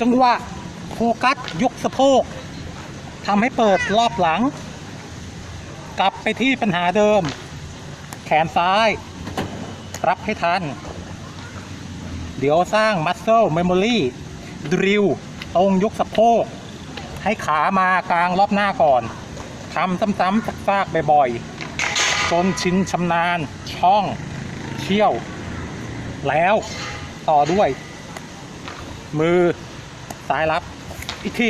จังหวะโฟกัสยกสะโพกทำให้เปิดรอบหลัง กลับไปที่ปัญหาเดิม แขนซ้าย รับให้ทัน เดี๋ยวสร้าง Muscle Memory Drill ตรงยกสะโพก ให้ขามากลางรอบหน้าก่อนทำซ้ำๆซากๆบ่อยๆจนชินชำนาญ ช่องเชี่ยว แล้วต่อด้วย มือ ซ้ายรับ อีกที